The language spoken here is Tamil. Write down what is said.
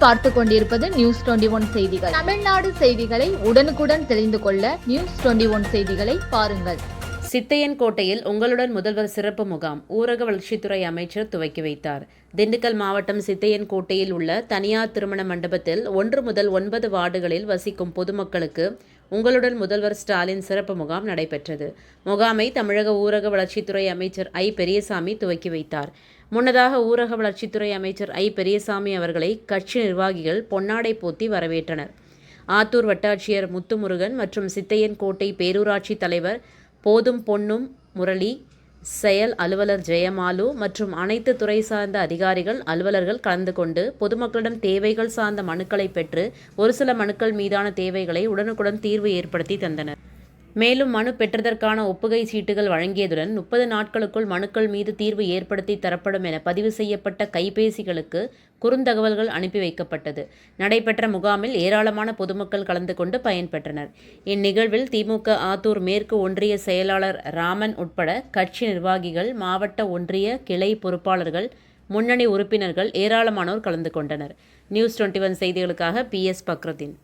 நீங்கள் பார்த்து கொண்டிருப்பது நியூஸ் டுவெண்டி ஒன் செய்திகள். தமிழ்நாடு செய்திகளை உடனுக்குடன் தெரிந்து கொள்ள நியூஸ் டுவெண்டி ஒன் செய்திகளை பாருங்கள். சித்தையன்கோட்டையில் உங்களுடன் முதல்வர் சிறப்பு முகாம் ஊரக வளர்ச்சித்துறை அமைச்சர் துவக்கி வைத்தார். திண்டுக்கல் மாவட்டம் சித்தையன்கோட்டையில் உள்ள தனியார் திருமண மண்டபத்தில் ஒன்று முதல் ஒன்பது வார்டுகளில் வசிக்கும் பொதுமக்களுக்கு உங்களுடன் முதல்வர் ஸ்டாலின் சிறப்பு முகாம் நடைபெற்றது. முகாமை தமிழக ஊரக வளர்ச்சித்துறை அமைச்சர் ஐ. பெரியசாமி துவக்கி வைத்தார். முன்னதாக ஊரக வளர்ச்சித்துறை அமைச்சர் ஐ. பெரியசாமி அவர்களை கட்சி நிர்வாகிகள் பொன்னாடை போத்தி வரவேற்றனர். ஆத்தூர் வட்டாட்சியர் முத்துமுருகன் மற்றும் சித்தையன்கோட்டை பேரூராட்சி தலைவர் போதும் பொன்னும் முரளி செயல் அலுவலர் ஜெயமாலு மற்றும் அனைத்து துறை சார்ந்த அதிகாரிகள் அலுவலர்கள் கலந்து கொண்டு பொதுமக்களிடம் தேவைகள் சார்ந்த மனுக்களை பெற்று ஒரு சில மனுக்கள் மீதான தேவைகளை உடனுக்குடன் தீர்வு ஏற்படுத்தி தந்தனர். மேலும் மனு பெற்றதற்கான ஒப்புகை சீட்டுகள் வழங்கியதுடன் முப்பது நாட்களுக்குள் மனுக்கள் மீது தீர்வு ஏற்படுத்தி தரப்படும் என பதிவு செய்யப்பட்ட கைபேசிகளுக்கு குறுந்தகவல்கள் அனுப்பி வைக்கப்பட்டது. நடைபெற்ற முகாமில் ஏராளமான பொதுமக்கள் கலந்து கொண்டு பயன்பெற்றனர். இந்நிகழ்வில் திமுக ஆத்தூர் மேற்கு ஒன்றிய செயலாளர் ராமன் உட்பட கட்சி நிர்வாகிகள் மாவட்ட ஒன்றிய கிளை பொறுப்பாளர்கள் முன்னணி உறுப்பினர்கள் ஏராளமானோர் கலந்து கொண்டனர். நியூஸ் டுவெண்ட்டி ஒன் செய்திகளுக்காக பி எஸ் பக்ரதீன்.